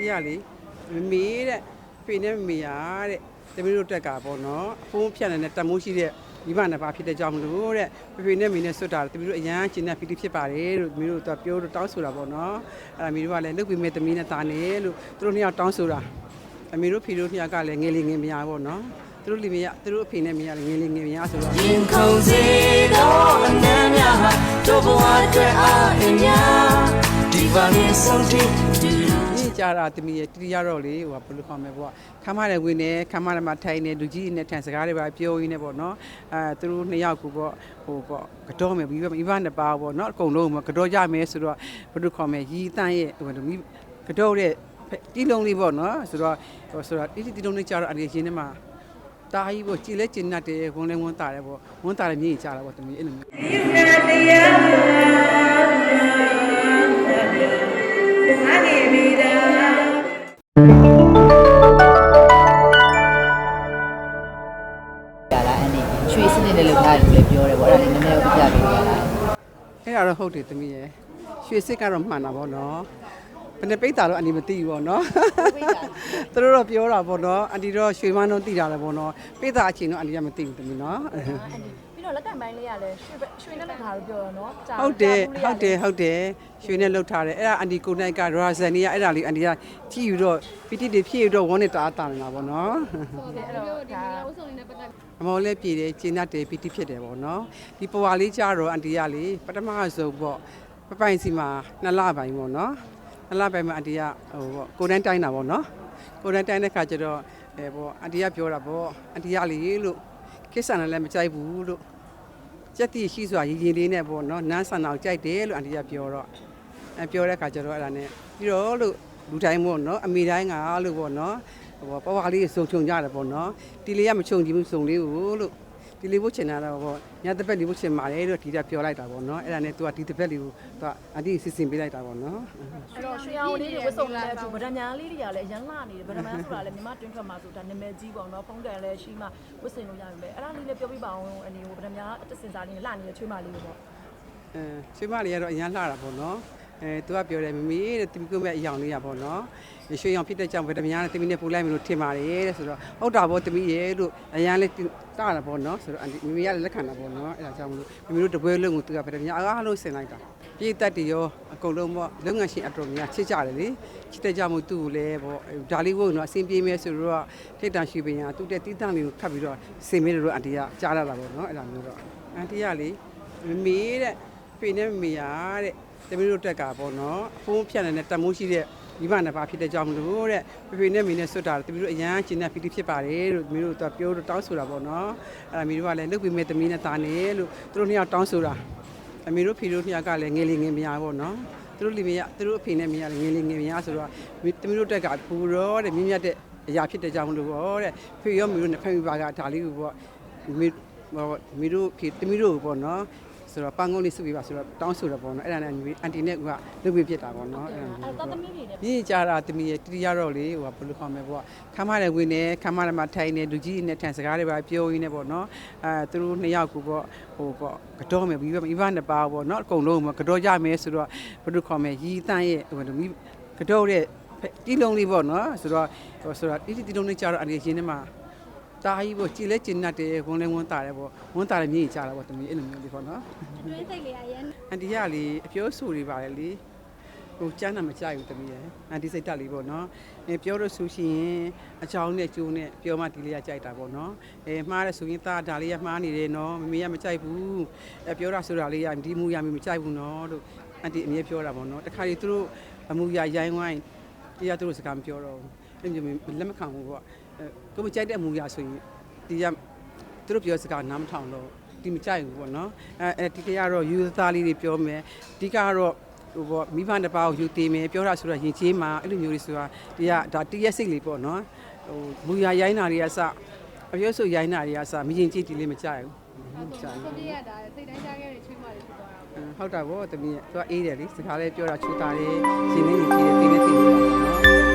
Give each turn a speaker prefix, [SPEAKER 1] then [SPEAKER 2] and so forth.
[SPEAKER 1] တီကလေမမေတဲ့ဖေနဲ့မမေရတဲ့တမီးတို့တက်ကပေါ့နော်အဖုံးဖြတ်နေတဲ့တမိုးရှိတဲ့မိဘနှစ်ပါးဖြစ်တဲ့ကြောင့်မလို့တဲ့ဖေဖေနဲ့မေနဲ့ဆွတ်တာတမီးတို့အရန်ကျင်တဲ့ဖီတီဖြစ်ပါတယ်လို့တမီးတို့တော့ပြောတော့တောင်းဆိုတာပေါ့နော်အဲ့ဒါမီးတို့ကလည်းလုတ်ပြီးမဲ့တမီးနဲ့တာနေလို့သူတို့နှစ်ယောက်တောင်းဆိုတာအမေတို့ဖီတို့နှစ်ယောက်ကလည်းငယ်လေးငယ်မရပေါ့နော်သူတို့လီမရသူတို့အဖေနဲ့မေရလည်းငယ်လေးငယ်မရဆိုတော့
[SPEAKER 2] ရင်ခုန်စေတော့အနမ်းများဟာတို့ဘဝအတွက်အားအများဒီပါနေဆုံးထိတူ
[SPEAKER 1] ည ကြတာတမီးရဲ့တီရတော့လေဟိုကဘယ်လိုခေါ်မလဲပေါ့ခမ်းမတဲ့ဝင်နေခမ်းမတဲ့မှာထိုင်နေလူကြီးနဲ့ထန်စကားတွေပါပြောရင်းနဲ့ပေါ့နော်အဲသူတို့နှစ်ယောက်ကိုပေါ့ဟိုပေါ့ကတော့မယ်ပြီးမိဘနှစ်ပါးပေါ့နော်အကုန်လုံးမှာကတော့ကြမယ်ဆိုတော့ဘယ်လိုခေါ်မလဲရီတန်းရဲ့ဟိုမိကတော့တဲ့တီလုံးလေးပေါ့နော်ဆိုတော့ဟိုဆိုတော့တီတီလုံးလေးကြတော့အရင်ရင်းထဲမှာတာကြီးပေါ့ကြည်လဲကျင်တတ်တယ်ဝန်လဲဝန်တာတယ်ပေါ့ဝန်တာတယ်မြင်ကြတာပေါ့တမီးအဲ့လိုမျိုး
[SPEAKER 3] ရလားအဲ့ဒီရွှေစနစ်နဲ့လုပ်ထားတယ်လို့လည်းပြောတယ်ပေါ့အဲ့ဒါလေးနည်းနည်းပြပြပေးရလား
[SPEAKER 1] အဲ့ဒါတော့ဟုတ်တယ်တမီးရဲ့ရွှေစစ်ကတော့မှန်တာပေါ့နော်ဘယ်နဲ့ပိတ်တာတော့အန်ဒီမသိဘူးပေါ့နော်သူတို့တော့ပြောတာပေါ့နော်အန်ဒီတော့ရွှေမန်းတော့သိတာလည်းပေါ့နော်ပိတ်တာအချိန်တော့အန်ဒီကမသိဘူးတမီးနော်
[SPEAKER 4] ပြီး တော့လက်ကင်ပိုင်းလေးကလည်းရွှေရွှေနဲ့လက်ထားလို့ပြောတော့နော်ကြာ
[SPEAKER 1] ဟုတ်တယ်ဟုတ်တယ်ဟုတ်တယ်ရွှေနဲ့လှုပ်ထားတယ်အဲ့ဒါအန်ဒီကိုနိုင်ကရာဇန်နီကအဲ့ဒါလေးအန်ဒီကကြည့်ယူတော့ပီတိတွေဖြည့်ယူတော့ဝန်းနဲ့တအားတာနေတာပေါ့နော်
[SPEAKER 4] ဟုတ်တယ်အဲ့တော့ဒါ
[SPEAKER 1] အမော်လည်းပြည်တယ်ကျင်းတတ်တယ်ပီတိဖြစ်တယ်ပေါ့နော်ဒီပွာလေးကြတော့အန်ဒီကလေပထမဆုံးပေါ့ပပိုင်စီမှာနှစ်လပိုင်းပေါ့နော်နှစ်လပိုင်းမှာအန်ဒီကဟိုပေါ့ကိုတန်းတိုင်းတာပေါ့နော်ကိုတန်းတိုင်းတဲ့ခါကျတော့အဲပေါ့အန်ဒီကပြောတာပေါ့အန်ဒီကလေလို့ကိစ္စနဲ့လည်းမကြိုက်ဘူးလို့ ကြက်တီရှိစွာရည်ရင်လေးနဲ့ပေါ့နော်နန်းဆန်အောင်ကြိုက်တယ်လို့အန်တီကပြောတော့အဲပြောတဲ့ခါကျတော့အဲ့ဒါနဲ့ပြီးတော့လို့လူတိုင်းပေါ့နော်အမေတိုင်းကလို့ပေါ့နော်ဟိုပွားပွားလေးစုံချုံကြတယ်ပေါ့နော်တီလေးကမချုံကြည့်ဘူးစုံလေးကိုလို့ တီလေးဖို့ချင်တာတော့ပေါ့ညတစ်ပတ်လေးဖို့ချင်ပါတယ်လို့ဒီကပြောလိုက်တာပေါ့နော်အဲ့ဒါနဲ့ तू ကဒီတစ်ပတ်လေးကို तू ကအန်တီစီစဉ်ပေးလိုက်တာပေါ့နော်
[SPEAKER 4] အဲ့တော့ရွှေအောင်လေးတွေဝတ်စုံလည်းအတူဗဒမားလေးတွေကလည်းအရန်လာနေတယ်ဗဒမားဆိုတာလည်းမြမတွင်းထွက်မှာဆိုဒါနာမည်ကြီးပေါ့နော်ဖုန်းကန်လည်းရှိမှဝတ်ဆင်လို့ရပြီပဲအဲ့ဒါလေးလည်းပြောပြပါအောင်အနေဟိုဗဒမားတစ်စင်စားလေးလှနေတဲ့ချွေးမလေးတွေပေါ့
[SPEAKER 1] အဲချွေးမလေးကတော့အရန်လှတာပေါ့နော် အဲ तू ကပြောတယ်မမီတဲ့တမီကိုမဲ့အယောင်လေးရပေါ့နော်ရွှေရောင်ဖြစ်တဲ့ကြောင့်ဗဒမယာနဲ့တမီနဲ့ပူလိုက်မလို့ထင်ပါတယ်တဲ့ဆိုတော့ဟုတ်တာပေါ့တမီရဲ့လို့အရန်လေးတာတာပေါ့နော်ဆိုတော့အန်ဒီမမီကလည်းလက်ခံတာပေါ့နော်အဲ့ဒါကြောင့်မလို့မမီတို့တပွဲလုံးကို तू ကဗဒမယာအားလုံးဆင်လိုက်တာပြည်သက်တရောအကုန်လုံးပေါ့လုပ်ငန်းရှင်အတော်များချစ်ကြတယ်လေချစ်တဲ့ကြောင့်မို့သူ့ကိုလည်းပေါ့ဒါလေးဝုန်းတော့အဆင်ပြေမယ်ဆိုတော့ထိတ်တန့်ရှိပင်ရသူ့တဲ့တီးတန့်လေးကိုခတ်ပြီးတော့စင်မေးလို့အန်တီကကြားလာတာပေါ့နော်အဲ့ဒါမျိုးတော့အန်တီကလေမမေတဲ့ဖေနဲ့မမေရတဲ့ တမီးတို့တက်ကပေါ့နော်အဖုံးဖြတ်နေတဲ့တမိုးရှိတဲ့မိဘနှစ်ပါးဖြစ်တဲ့ကြောင့်မလို့တဲ့ဖေဖေနဲ့မေနဲ့ဆွတ်တာတမီးတို့အရန်ကျင်တဲ့ဖီတီဖြစ်ပါတယ်လို့တမီးတို့တော့ပြောတော့တောင်းဆိုတာပေါ့နော်အဲ့ဒါမီးတို့ကလည်းလုတ်ပြီးမဲ့တမီးနဲ့တာနေလို့သူတို့နှစ်ယောက်တောင်းဆိုတာအမေတို့ဖေတို့နှစ်ယောက်ကလည်းငယ်လေးငယ်မရပေါ့နော်သူတို့လီမရသူတို့အဖေနဲ့မေရလည်းငယ်လေးငယ်မရဆိုတော့တမီးတို့တက်ကပူတော့တဲ့မြင့်မြတ်တဲ့အရာဖြစ်တဲ့ကြောင့်မလို့ပေါ့တဲ့ဖေရောမီတို့နဲ့ဖက်မိပါကဒါလေးကိုပေါ့မီဟိုမီတို့ဖေတမီးတို့ပေါ့နော် ဆိုတော့ပန်းကုန်းလေးစုပြီးပါဆိုတော့တောင်းဆိုတော့ပေါ့နော်အဲ့ဒါနဲ့အန်တီနဲ့ကလုပ်ပြီးဖြစ်တာပေါ့နော်အဲ့ဒါ
[SPEAKER 4] အဲ့တော့သမီးတွေနဲ့
[SPEAKER 1] မြင့်ကြတာတမီးရဲ့တီရတော့လေဟိုကဘယ်လိုခေါ်မလဲပေါ့ခမ်းမတဲ့ဝင်နေခမ်းမတဲ့မှာထိုင်နေလူကြီးနဲ့ထန်စကားတွေပါပြောရင်းနဲ့ပေါ့နော်အဲသူတို့နှစ်ယောက်ကိုပေါ့ဟိုပေါ့ကတော့မယ်ပြီးမိဘနှစ်ပါးပေါ့နော်အကုန်လုံးမှာကတော့ကြမယ်ဆိုတော့ဘယ်လိုခေါ်မလဲရီတန်းရဲ့ဟိုမိကတော့တဲ့တီလုံးလေးပေါ့နော်ဆိုတော့ဟိုဆိုတော့တီတီလုံးလေးကြတော့အရင်ရင်းထဲမှာ တာကြီးပေါ့ကြည်လဲကျင်တတ်တယ်ဝန်လဲဝန်တာတယ်ပေါ့ဝန်တာတယ်မြင့်ကြတာပေါ့တမီးအဲ့လိုမျိုးလေးပေါ့နော်
[SPEAKER 5] အတွင်းစိတ်လေးအရင်
[SPEAKER 1] အန်တီကလေအပြောဆူတွေပါတယ်လေဟိုကျန်းတာမကြိုက်ဘူးတမီးရယ်အန်တီစိတ်တက်လေးပေါ့နော်အဲပြောလို့ဆိုရှင်အချောင်းနဲ့ကျိုးနဲ့ပြောမှဒီလေးကကြိုက်တာပေါ့နော်အဲမှားတယ်ဆိုရင်သားဒါလေးကမှားနေတယ်နော်မမေကမကြိုက်ဘူးအဲပြောတာဆိုတာလေးကဒီမူရမီမကြိုက်ဘူးနော်လို့အန်တီအမြဲပြောတာပေါ့နော်တခါလေသူတို့အမူရရိုင်းဝိုင်းတရားသူတို့စကားမပြောတော့ဘူးအဲ့လိုမျိုးလက်မခံဘူးပေါ့အဲ ကိုမကြိုက်တဲ့အမူရဆိုရင်ဒီကသူတို့ပြောစကားနားမထောင်တော့ဒီမကြိုက်ဘူးပေါ့နော်အဲအဲဒီကတော့ယူသားလေးတွေပြောမယ်ဒီကတော့ဟိုပေါ့မိဘတစ်ပါးကိုယူသေးမယ်ပြောတာဆိုတော့ရင်ချင်းမှာအဲ့လိုမျိုးတွေဆိုတာဒီကဒါတရက်စိတ်လေးပေါ့နော်ဟိုမူရရိုင်းတာတွေကစအပြောဆိုရိုင်းတာတွေကစမရင်ကြည့်ဒီလေးမကြိုက်ဘူးမကြိုက်
[SPEAKER 5] ဆို
[SPEAKER 1] ဘူး
[SPEAKER 5] တရတာစိတ်တိုင်းကြားခဲ့တဲ့ချွေးမလေးဖြစ်သွားတာ
[SPEAKER 1] ဟုတ်တာဗောတမီးသူကအေးတယ်လေစကားလေးပြောတာချူတာတယ်ရှင်လေးကြီးကြည့်တယ်တင်းနေတင်းနေပေါ့နော်